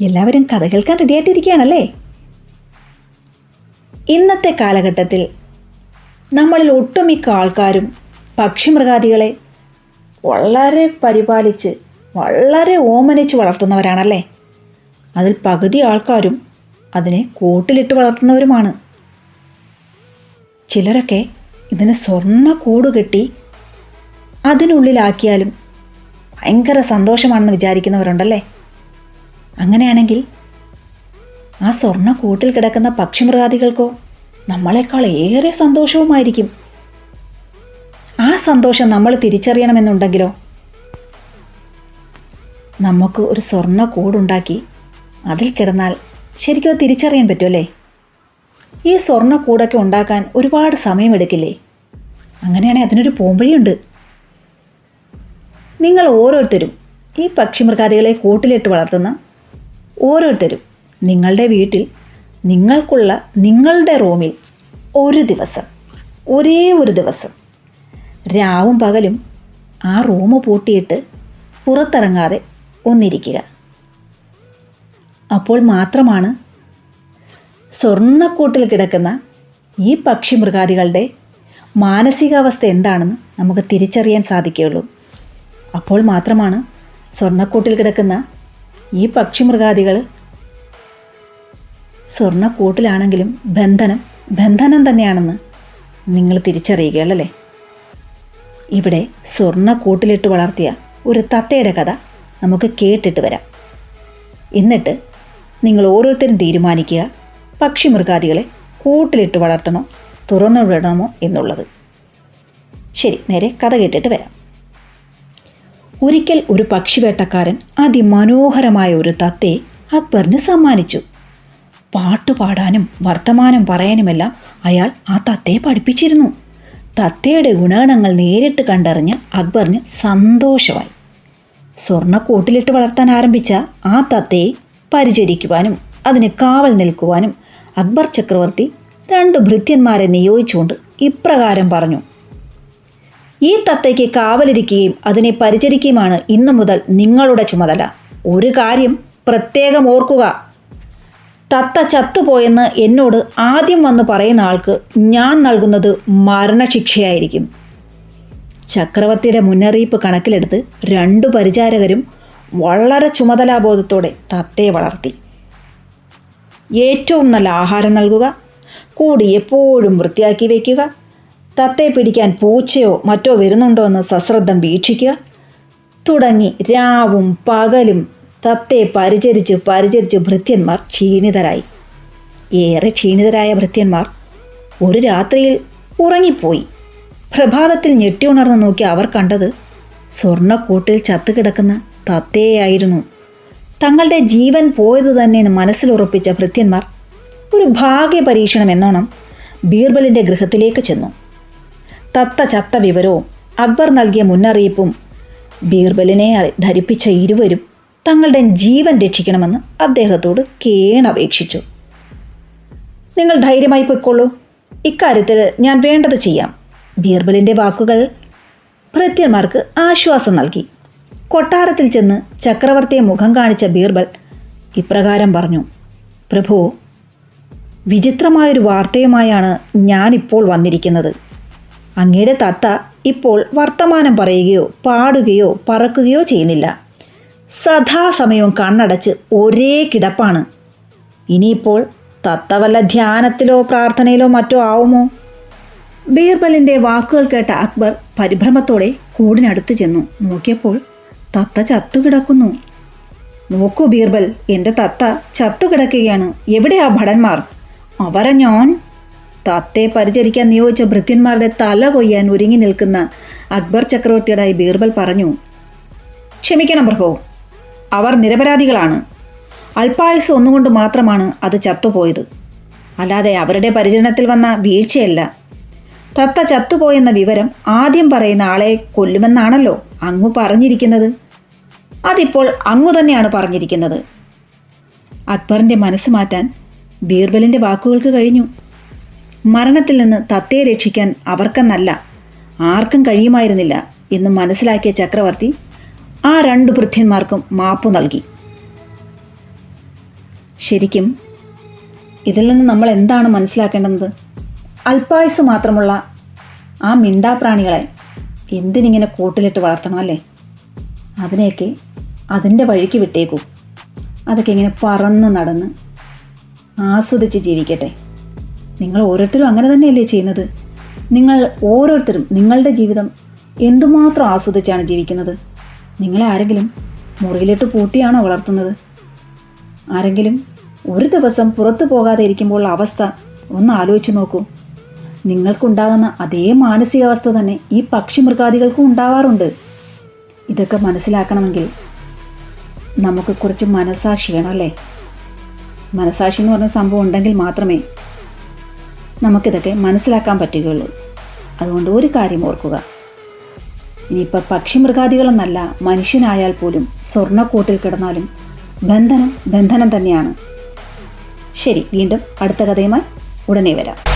എല്ലാവരും കഥ കേൾക്കാൻ റെഡിയായിട്ടിരിക്കുകയാണല്ലേ? ഇന്നത്തെ കാലഘട്ടത്തിൽ നമ്മളിൽ ഒട്ടുമിക്ക ആൾക്കാരും പക്ഷിമൃഗാദികളെ വളരെ പരിപാലിച്ച് വളരെ ഓമനിച്ച് വളർത്തുന്നവരാണല്ലേ? അതിൽ പകുതി ആൾക്കാരും അതിനെ കൂട്ടിലിട്ട് വളർത്തുന്നവരുമാണ്. ചിലരൊക്കെ ഇതിന് സ്വർണ കൂട് കെട്ടി അതിനുള്ളിലാക്കിയാലും ഭയങ്കര സന്തോഷമാണെന്ന് വിചാരിക്കുന്നവരുണ്ടല്ലേ? അങ്ങനെയാണെങ്കിൽ ആ സ്വർണ കൂട്ടിൽ കിടക്കുന്ന പക്ഷിമൃഗാദികൾക്കോ നമ്മളെക്കാൾ ഏറെ സന്തോഷവുമായിരിക്കും. ആ സന്തോഷം നമ്മൾ തിരിച്ചറിയണമെന്നുണ്ടെങ്കിലോ? നമുക്ക് ഒരു സ്വർണ കൂടുണ്ടാക്കി അതിൽ കിടന്നാൽ ശരിക്കും അത് തിരിച്ചറിയാൻ പറ്റുമല്ലേ? ഈ സ്വർണ കൂടൊക്കെ ഉണ്ടാക്കാൻ ഒരുപാട് സമയമെടുക്കില്ലേ അങ്ങനെയാണെങ്കിൽ അതിനൊരു പോംവഴിയുണ്ട്. നിങ്ങൾ ഓരോരുത്തരും ഈ പക്ഷിമൃഗാദികളെ കൂട്ടിലിട്ട് വളർത്തുന്ന ഓരോരുത്തരും നിങ്ങളുടെ വീട്ടിൽ നിങ്ങൾക്കുള്ള നിങ്ങളുടെ റൂമിൽ ഒരു ദിവസം ഒരേ ഒരു ദിവസം രാവും പകലും ആ റൂം പൂട്ടിയിട്ട് പുറത്തിറങ്ങാതെ ഒന്നിരിക്കുക. അപ്പോൾ മാത്രമാണ് സ്വർണക്കൂട്ടിൽ കിടക്കുന്ന ഈ പക്ഷി മൃഗാദികളുടെ മാനസികാവസ്ഥ എന്താണെന്ന് നമുക്ക് തിരിച്ചറിയാൻ സാധിക്കുകയുള്ളൂ. അപ്പോൾ മാത്രമാണ് സ്വർണക്കൂട്ടിൽ കിടക്കുന്ന ഈ പക്ഷിമൃഗാദികൾ സ്വർണക്കൂട്ടിലാണെങ്കിലും ബന്ധനം ബന്ധനം തന്നെയാണെന്ന് നിങ്ങൾ തിരിച്ചറിയുകയല്ലേ ഇവിടെ സ്വർണക്കൂട്ടിലിട്ട് വളർത്തിയ ഒരു തത്തയുടെ കഥ നമുക്ക് കേട്ടിട്ട് വരാം. എന്നിട്ട് നിങ്ങൾ ഓരോരുത്തരും തീരുമാനിക്കുക പക്ഷി മൃഗാദികളെ കൂട്ടിലിട്ട് വളർത്തണോ തുറന്നു വിടണമോ എന്നുള്ളത്. ശരി നേരെ കഥ കേട്ടിട്ട് വരാം. ഒരിക്കൽ ഒരു പക്ഷിവേട്ടക്കാരൻ അതിമനോഹരമായ ഒരു തത്തെ അക്ബറിന് സമ്മാനിച്ചു. പാട്ടുപാടാനും വർത്തമാനം പറയാനുമെല്ലാം അയാൾ ആ തത്തയെ പഠിപ്പിച്ചിരുന്നു. തത്തയുടെ ഗുണഗണങ്ങൾ നേരിട്ട് കണ്ടറിഞ്ഞ് അക്ബറിന് സന്തോഷമായി. സ്വർണക്കൂട്ടിലിട്ട് വളർത്താൻ ആരംഭിച്ച ആ തത്തയെ പരിചരിക്കുവാനും അതിന് കാവൽ നിൽക്കുവാനും അക്ബർ ചക്രവർത്തി രണ്ട് ഭൃത്യന്മാരെ നിയോഗിച്ചുകൊണ്ട് ഇപ്രകാരം പറഞ്ഞു. ഈ തത്തയ്ക്ക് കാവലിരിക്കുകയും അതിനെ പരിചരിക്കുകയുമാണ് ഇന്നു മുതൽ നിങ്ങളുടെ ചുമതല. ഒരു കാര്യം പ്രത്യേകം ഓർക്കുക. തത്ത ചത്തുപോയെന്ന് എന്നോട് ആദ്യം വന്ന് പറയുന്ന ആൾക്ക് ഞാൻ നൽകുന്നത് മരണശിക്ഷയായിരിക്കും. ചക്രവർത്തിയുടെ മുന്നറിയിപ്പ് കണക്കിലെടുത്ത് രണ്ടു പരിചാരകരും വളരെ ചുമതലാബോധത്തോടെ തത്തയെ വളർത്തി. ഏറ്റവും നല്ല ആഹാരം നൽകുക കൂടി എപ്പോഴും വൃത്തിയാക്കി വയ്ക്കുക തത്തയെ പിടിക്കാൻ പൂച്ചയോ മറ്റോ വരുന്നുണ്ടോ എന്ന് സശ്രദ്ധം വീക്ഷിക്കുക. തുടങ്ങി രാവും പകലും തത്തയെ പരിചരിച്ച് പരിചരിച്ച് ഭൃത്യന്മാർ ക്ഷീണിതരായി. ഏറെ ക്ഷീണിതരായ ഭൃത്യന്മാർ ഒരു രാത്രിയിൽ ഉറങ്ങിപ്പോയി. പ്രഭാതത്തിൽ ഞെട്ടി ഉണർന്ന് നോക്കി അവർ കണ്ടത് സ്വർണക്കൂട്ടിൽ ചത്തുകിടക്കുന്ന തത്തയായിരുന്നു തങ്ങളുടെ ജീവൻ പോയത് തന്നെ മനസ്സിലുറപ്പിച്ച ഭൃത്യന്മാർ ഒരു ഭാഗ്യ പരീക്ഷണം എന്നോണം ബീർബലിന്റെ ഗൃഹത്തിലേക്ക് ചെന്നു. തത്ത ചത്ത വിവരവും അക്ബർ നൽകിയ മുന്നറിയിപ്പും ബീർബലിനെ ധരിപ്പിച്ച ഇരുവരും തങ്ങളുടെ ജീവൻ രക്ഷിക്കണമെന്ന് അദ്ദേഹത്തോട് കേണപേക്ഷിച്ചു. നിങ്ങൾ ധൈര്യമായി പൊയ്ക്കൊള്ളൂ. ഇക്കാര്യത്തിൽ ഞാൻ വേണ്ടത് ചെയ്യാം. ബീർബലിന്റെ വാക്കുകൾ ഭൃത്യന്മാർക്ക് ആശ്വാസം നൽകി. കൊട്ടാരത്തിൽ ചെന്ന് ചക്രവർത്തിയെ മുഖം കാണിച്ച ബീർബൽ ഇപ്രകാരം പറഞ്ഞു പ്രഭു വിചിത്രമായൊരു വാർത്തയുമായാണ് ഞാനിപ്പോൾ വന്നിരിക്കുന്നത്. അങ്ങയുടെ തത്ത ഇപ്പോൾ വർത്തമാനം പറയുകയോ പാടുകയോ പറക്കുകയോ ചെയ്യുന്നില്ല. സദാസമയവും കണ്ണടച്ച് ഒരേ കിടപ്പാണ്. ഇനിയിപ്പോൾ തത്ത വല്ല ധ്യാനത്തിലോ പ്രാർത്ഥനയിലോ മറ്റോ ആവുമോ? ബീർബലിന്റെ വാക്കുകൾ കേട്ട അക്ബർ പരിഭ്രമത്തോടെ കൂടിനടുത്ത് ചെന്നു. നോക്കിയപ്പോൾ തത്ത ചത്തുകിടക്കുന്നു. നോക്കൂ ബീർബൽ എന്റെ തത്ത ചത്തുകിടക്കുകയാണ്. എവിടെയാ ഭടന്മാർ? അവരെ ഞാൻ? തത്തയെ പരിചരിക്കാൻ നിയോഗിച്ച ഭൃത്യന്മാരുടെ തല കൊയ്യാൻ ഒരുങ്ങി നിൽക്കുന്ന അക്ബർ ചക്രവർത്തിയോടായി ബീർബൽ പറഞ്ഞു ക്ഷമിക്കണം പ്രഭോ അവർ നിരപരാധികളാണ്. അല്പായുസ് ഒന്നുകൊണ്ട് മാത്രമാണ് അത് ചത്തുപോയത്. അല്ലാതെ അവരുടെ പരിചരണത്തിൽ വന്ന വീഴ്ചയല്ല. തത്ത ചത്തുപോയെന്ന വിവരം ആദ്യം പറയുന്ന ആളെ കൊല്ലുമെന്നാണല്ലോ അങ്ങ് പറഞ്ഞിരിക്കുന്നത്. അതിപ്പോൾ അങ്ങു തന്നെയാണ് പറഞ്ഞിരിക്കുന്നത്. അക്ബറിന്റെ മനസ്സ് മാറ്റാൻ ബീർബലിന്റെ വാക്കുകൾക്ക് കഴിഞ്ഞു. മരണത്തിൽ നിന്ന് തത്തയെ രക്ഷിക്കാൻ അവർക്കെന്നല്ല ആർക്കും കഴിയുമായിരുന്നില്ല എന്ന് മനസ്സിലാക്കിയ ചക്രവർത്തി ആ രണ്ട് ഭൃത്യന്മാർക്കും മാപ്പ് നൽകി. ശരിക്കും ഇതിൽ നിന്ന് നമ്മൾ എന്താണ് മനസ്സിലാക്കേണ്ടത്? അല്പായുസ് മാത്രമുള്ള ആ മിണ്ടാപ്രാണികളെ എന്തിനിങ്ങനെ കൂട്ടിലിട്ട് വളർത്തണം അല്ലേ? അതിനെയൊക്കെ അതിന്റെ വഴിക്ക് വിട്ടേക്കൂ. അതൊക്കെ ഇങ്ങനെ പറന്ന് നടന്ന് ആസ്വദിച്ച് ജീവിക്കട്ടെ. നിങ്ങൾ ഓരോരുത്തരും അങ്ങനെ തന്നെയല്ലേ ചെയ്യുന്നത്? നിങ്ങൾ ഓരോരുത്തരും നിങ്ങളുടെ ജീവിതം എന്തുമാത്രം ആസ്വദിച്ചാണ് ജീവിക്കുന്നത്? നിങ്ങളെ ആരെങ്കിലും മുറിയിലിട്ട് പൂട്ടിയാണോ വളർത്തുന്നത്? ആരെങ്കിലും ഒരു ദിവസം പുറത്തു പോകാതെ ഇരിക്കുമ്പോൾ അവസ്ഥ ഒന്ന് ആലോചിച്ച് നോക്കൂ. നിങ്ങൾക്കുണ്ടാകുന്ന അതേ മാനസികാവസ്ഥ തന്നെ ഈ പക്ഷി മൃഗാദികൾക്കും ഉണ്ടാവാറുണ്ട്. ഇതൊക്കെ മനസ്സിലാക്കണമെങ്കിൽ നമുക്ക് കുറച്ച് മനസാക്ഷി വേണം അല്ലേ മനസാക്ഷി എന്ന് പറഞ്ഞ സംഭവം ഉണ്ടെങ്കിൽ മാത്രമേ നമുക്കിതൊക്കെ മനസ്സിലാക്കാൻ പറ്റുകയുള്ളൂ. അതുകൊണ്ട് ഒരു കാര്യം ഓർക്കുക. ഇനിയിപ്പോൾ പക്ഷി മൃഗാദികളെന്നല്ല മനുഷ്യനായാൽ പോലും സ്വർണക്കൂട്ടിൽ കിടന്നാലും ബന്ധനം ബന്ധനം തന്നെയാണ്. ശരി വീണ്ടും അടുത്ത കഥയുമായി ഉടനെ വരാം.